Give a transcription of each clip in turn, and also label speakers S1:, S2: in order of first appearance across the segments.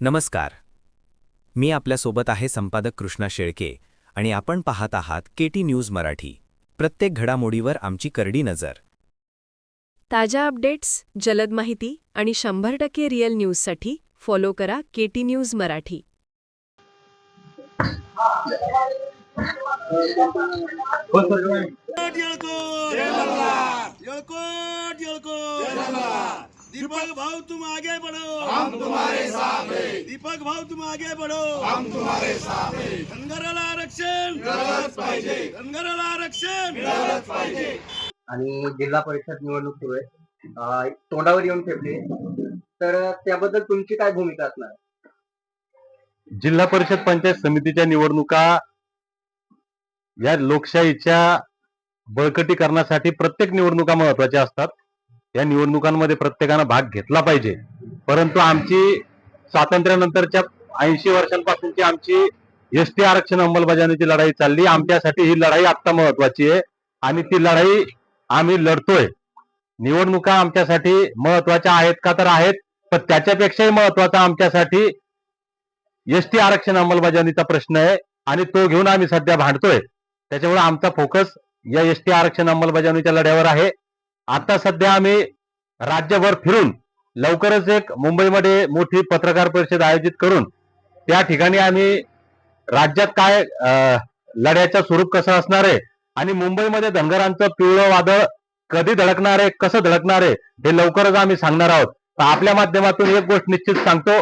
S1: नमस्कार. मी आपल्यासोबत आहे संपादक कृष्णा शेळके आणि आपण पाहत आहात केटी न्यूज मराठी. प्रत्येक घडामोडीवर आमची करडी नजर.
S2: ताज्या अपडेट्स जलद माहिती आणि शंभर टक्के रिअल न्यूजसाठी फॉलो करा केटी न्यूज मराठी.
S3: येळकोट येळकोट येळकोट दीपक भाऊ तुम आगे बढ़ो। हम तुम्हारे साथ हैं। दीपक भाऊ तुम आगे बढ़ो। हम तुम्हारे साथ हैं। धनगराला आरक्षण। मिळालंच पाहिजे। धनगराला आरक्षण। मिळालंच पाहिजे।
S4: आणि जिल्हा परिषद निवडणूक सुरू आहे. तोंडावर येऊन ठेवली तर त्याबद्दल तुमची काय भूमिका असणार?
S5: जिल्हा परिषद पंचायत समितीच्या निवडणुका या लोकशाहीच्या बळकटीकरणासाठी प्रत्येक निवडणुका महत्त्वाच्या असतात. या निवडणुकांमध्ये प्रत्येकानं भाग घेतला पाहिजे. परंतु आमची स्वातंत्र्यानंतरच्या ऐंशी वर्षांपासूनची आमची एसटी आरक्षण अंमलबजावणीची लढाई चालली. आमच्यासाठी ही लढाई आत्ता महत्वाची आहे आणि ती लढाई आम्ही लढतोय. निवडणुका आमच्यासाठी महत्त्वाच्या आहेत का तर आहेत पण त्याच्यापेक्षाही महत्त्वाचा आमच्यासाठी एसटी आरक्षण अंमलबजावणीचा प्रश्न आहे आणि तो घेऊन आम्ही सध्या भांडतोय. त्याच्यामुळे आमचा फोकस या एसटी आरक्षण अंमलबजावणीच्या लढ्यावर आहे. आता सध्या आम्ही राज्यभर फिरून लवकरच एक मुंबईमध्ये मोठी पत्रकार परिषद आयोजित करून त्या ठिकाणी आम्ही राज्यात काय अं, लढ्याचं स्वरूप कसं असणार आहे आणि मुंबईमध्ये धनगरांचं पिवळं वादळ कधी धडकणार आहे कसं धडकणार आहे हे लवकरच आम्ही सांगणार आहोत. तर आपल्या माध्यमातून एक गोष्ट निश्चित सांगतो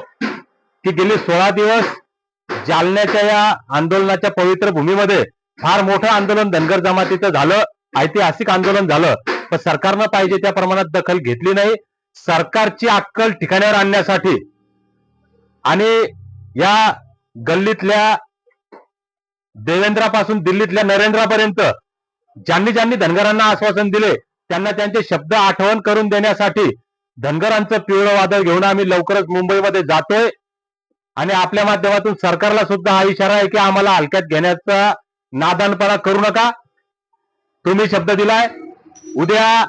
S5: की गेली सोळा दिवस जालन्याच्या या आंदोलनाच्या पवित्र भूमीमध्ये फार मोठं आंदोलन धनगर जमातीचं झालं ऐतिहासिक आंदोलन झालं. पण सरकारनं पाहिजे त्या प्रमाणात दखल घेतली नाही. सरकारची अक्कल ठिकाण्यावर आणण्यासाठी आणि या गल्लीतल्या देवेंद्रापासून दिल्लीतल्या नरेंद्रापर्यंत ज्यांनी ज्यांनी धनगरांना आश्वासन दिले त्यांना त्यांचे शब्द आठवण करून देण्यासाठी धनगरांचं पिवळं वादळ घेऊन आम्ही लवकरच मुंबईमध्ये जातोय. आणि आपल्या माध्यमातून सरकारला सुद्धा हा इशारा आहे की आम्हाला हलक्यात घेण्याचा नादानपणा करू नका. तुम्ही शब्द दिलाय. उद्या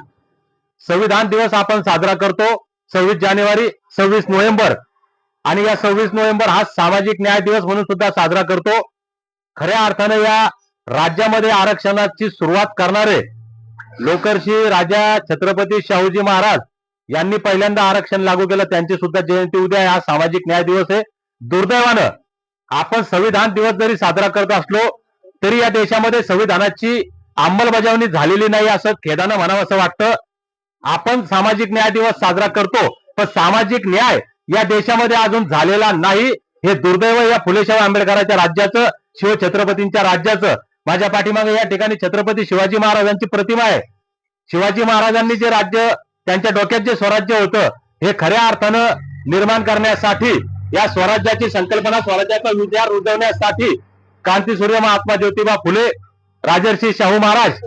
S5: संविधान दिवस आपण साजरा करतो सव्वीस जानेवारी सव्वीस नोव्हेंबर. आणि या सव्वीस नोव्हेंबर हा सामाजिक न्याय दिवस म्हणून सुद्धा साजरा करतो. खऱ्या अर्थाने या राज्यामध्ये आरक्षणाची सुरुवात करणारे लोकर्षी राजा छत्रपती शाहूजी महाराज यांनी पहिल्यांदा आरक्षण लागू केलं त्यांची सुद्धा जयंती उद्या हा सामाजिक न्याय दिवस आहे. दुर्दैवानं आपण संविधान दिवस जरी साजरा करत असलो तरी या देशामध्ये संविधानाची अंमलबजावणी झालेली नाही असं खेदानं म्हणावं असं वाटतं. आपण सामाजिक न्याय दिवस साजरा करतो पण सामाजिक न्याय या देशामध्ये अजून झालेला नाही. हे दुर्दैव या फुलेशाह आंबेडकरांच्या राज्याचं शिवछत्रपतींच्या राज्याचं. माझ्या पाठीमागे या ठिकाणी छत्रपती शिवाजी महाराजांची प्रतिमा आहे. शिवाजी महाराजांनी जे राज्य त्यांच्या डोक्यात जे स्वराज्य होतं हे खऱ्या अर्थानं निर्माण करण्यासाठी या स्वराज्याची संकल्पना स्वराज्याचा विचार रुजवण्यासाठी क्रांतीसूर्य महात्मा ज्योतिबा फुले राजर्षी शाहू महाराज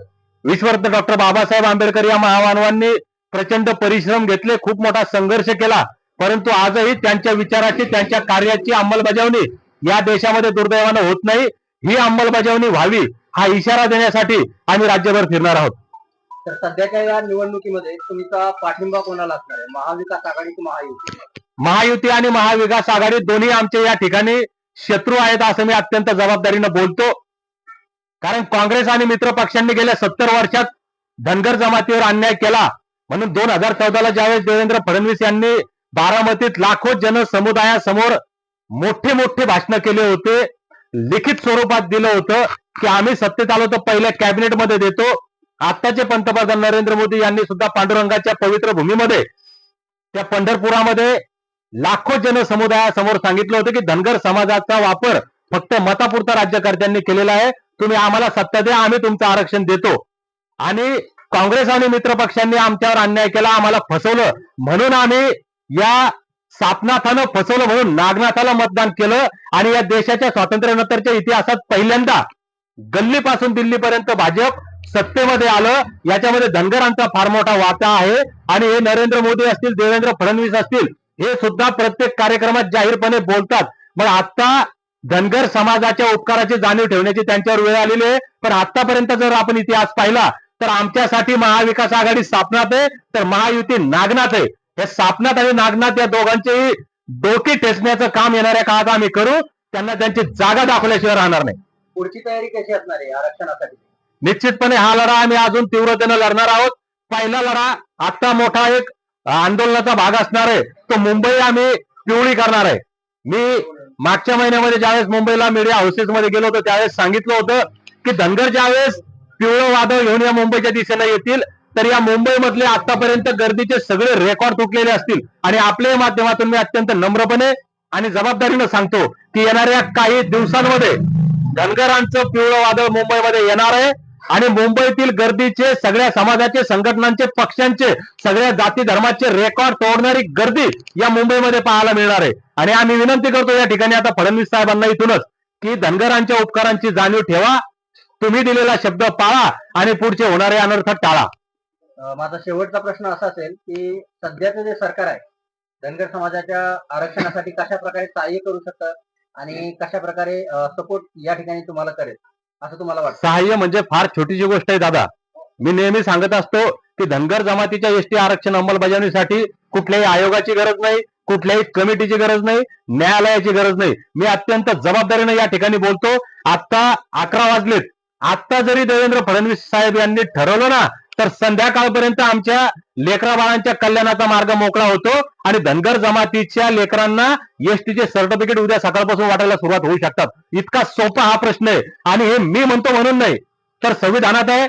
S5: विश्वरत्न डॉक्टर बाबासाहेब आंबेडकर या महामानवांनी प्रचंड परिश्रम घेतले खूप मोठा संघर्ष केला. परंतु आजही त्यांच्या विचाराची त्यांच्या कार्याची अंमलबजावणी या देशामध्ये दुर्दैवानं होत नाही. ही अंमलबजावणी व्हावी हा इशारा देण्यासाठी आम्ही राज्यभर फिरणार आहोत.
S4: तर सध्याच्या या निवडणुकीमध्ये तुमचा पाठिंबा कोणाला असणार आहे? महाविकास आघाडी की महायुती?
S5: महायुती आणि महाविकास आघाडी दोन्ही आमचे या ठिकाणी शत्रू आहेत असं मी अत्यंत जबाबदारीनं बोलतो. कारण काँग्रेस आणि मित्र पक्षांनी गेल्या सत्तर वर्षात धनगर जमातीवर अन्याय केला. म्हणून दोन हजार चौदाला ज्यावेळेस देवेंद्र फडणवीस यांनी बारामतीत लाखो जनसमुदायासमोर मोठे मोठे भाषण केले होते. लिखित स्वरूपात दिलं होतं की आम्ही सत्तेत आलो तर पहिल्या कॅबिनेटमध्ये देतो. आत्ताचे पंतप्रधान नरेंद्र मोदी यांनी सुद्धा पांडुरंगाच्या पवित्र भूमीमध्ये त्या पंढरपुरामध्ये लाखो जनसमुदायासमोर सांगितलं होतं की धनगर समाजाचा वापर फक्त मतापुरता राज्यकर्त्यांनी केलेला आहे. तुम्ही आम्हाला सत्ता द्या आम्ही तुमचं आरक्षण देतो. आणि काँग्रेस आणि मित्र पक्षांनी आमच्यावर अन्याय केला आम्हाला फसवलं. म्हणून आम्ही या सापनाथानं फसवलं म्हणून नागनाथाला मतदान केलं आणि या देशाच्या स्वातंत्र्यानंतरच्या इतिहासात पहिल्यांदा गल्लीपासून दिल्लीपर्यंत भाजप सत्तेमध्ये आलं. याच्यामध्ये धनगरांचा फार मोठा वाटा आहे. आणि हे नरेंद्र मोदी असतील देवेंद्र फडणवीस असतील हे सुद्धा प्रत्येक कार्यक्रमात जाहीरपणे बोलतात. मग आता धनगर समाजाच्या उपकाराची जाणीव ठेवण्याची त्यांच्यावर वेळ आलेली आहे. पण आतापर्यंत जर आपण इतिहास पाहिला तर आमच्यासाठी महाविकास आघाडी स्थापनात आहे तर महायुती नागनाथ आहे. या सापनाथ आणि नागनाथ या दोघांचेही डोकी ठेचण्याचं काम येणाऱ्या काळात आम्ही करू. त्यांना त्यांची जागा दाखवल्याशिवाय राहणार नाही.
S4: पुढची तयारी कशी असणार आहे आरक्षणासाठी?
S5: निश्चितपणे हा लढा आम्ही अजून तीव्रतेनं लढणार आहोत. पहिला लढा आता मोठा एक आंदोलनाचा भाग असणार आहे. तो मुंबई आम्ही पिवळी करणार आहे. मी मागच्या महिन्यामध्ये ज्यावेळेस मुंबईला मीडिया हाऊसेसमध्ये गेलो होतो त्यावेळेस सांगितलं होतं की धनगर ज्यावेळेस पिवळं वादळ घेऊन या मुंबईच्या दिशेने येतील तर या मुंबईमधले आतापर्यंत गर्दीचे सगळे रेकॉर्ड तुटलेले असतील. आणि आपल्या माध्यमातून मी अत्यंत नम्रपणे आणि जबाबदारीनं सांगतो की येणाऱ्या काही दिवसांमध्ये धनगरांचं पिवळं वादळ मुंबईमध्ये येणार आहे. आणि मुंबईतील गर्दीचे सगळ्या समाजाचे संघटनांचे पक्षांचे सगळ्या जाती धर्माचे रेकॉर्ड तोडणारी गर्दी या मुंबईमध्ये पाहायला मिळणार आहे. आणि आम्ही विनंती करतो या ठिकाणी आता फडणवीस साहेबांना इथूनच की धनगरांच्या उपकारांची जाणीव ठेवा तुम्ही दिलेला शब्द पाळा आणि पुढचे होणारे अनर्थ टाळा.
S4: माझा शेवटचा प्रश्न असा असेल की सध्याचं जे सरकार आहे धनगर समाजाच्या आरक्षणासाठी कशा प्रकारे सहाय्य करू शकतं आणि कशा प्रकारे सपोर्ट या ठिकाणी तुम्हाला करेल? असं तुम्हाला वाटतं?
S5: सहाय्य म्हणजे फार छोटीशी गोष्ट आहे दादा. मी नेहमी सांगत असतो की धनगर जमातीच्या एसटी आरक्षण अंमलबजावणीसाठी कुठल्याही आयोगाची गरज नाही कुठल्याही कमिटीची गरज नाही न्यायालयाची गरज नाही. मी अत्यंत जबाबदारीने या ठिकाणी बोलतो. आता अकरा वाजलेत. आता जरी देवेंद्र फडणवीस साहेब यांनी ठरवलं ना तर संध्याकाळपर्यंत आमच्या लेकरा बाळांच्या कल्याणाचा मार्ग मोकळा होतो आणि धनगर जमातीच्या लेकरांना एसटीचे सर्टिफिकेट उद्या सकाळपासून वाटायला सुरुवात होऊ शकतात. इतका सोपा हा प्रश्न आहे. आणि हे मी म्हणतो म्हणून नाही. तर संविधानात आहे.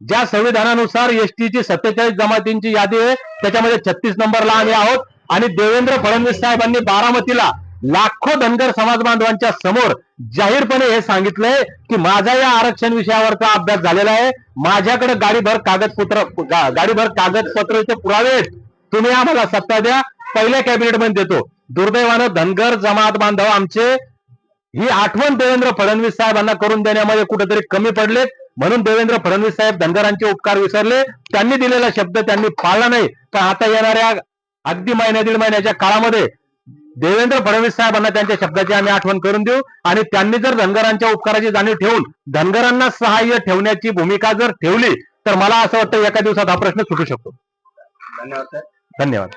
S5: ज्या संविधानानुसार एसटीची सत्तेचाळीस जमातींची यादी आहे त्याच्यामध्ये छत्तीस नंबरला आम्ही आहोत. आणि देवेंद्र फडणवीस साहेबांनी बारामतीला लाखो धनगर समाज बांधवांच्या समोर जाहीरपणे हे सांगितलंय की माझा या आरक्षण विषयावरचा अभ्यास झालेला आहे. माझ्याकडे गाडीभर कागदपत्र गाडीभर कागदपत्राचे पुरावे आहेत. तुम्ही आम्हाला सत्ता द्या. पहिल्या कॅबिनेटमध्ये देतो. दुर्दैवानं धनगर जमात बांधव आमचे ही आठवण देवेंद्र फडणवीस साहेबांना करून देण्यामध्ये कुठेतरी कमी पडलेत. म्हणून देवेंद्र फडणवीस साहेब धनगरांचे उपकार विसरले. त्यांनी दिलेला शब्द त्यांनी पाळला नाही. पण आता येणाऱ्या अगदी महिन्या दीड महिन्याच्या काळामध्ये देवेंद्र फडणवीस साहेबांना त्यांच्या शब्दाची आम्ही आठवण करून देऊ. आणि त्यांनी जर धनगरांच्या उपकाराची जाणीव ठेवून धनगरांना सहाय्य ठेवण्याची भूमिका जर ठेवली तर मला असं वाटतं एका दिवसात हा प्रश्न सुटू शकतो.
S4: धन्यवाद
S5: धन्यवाद.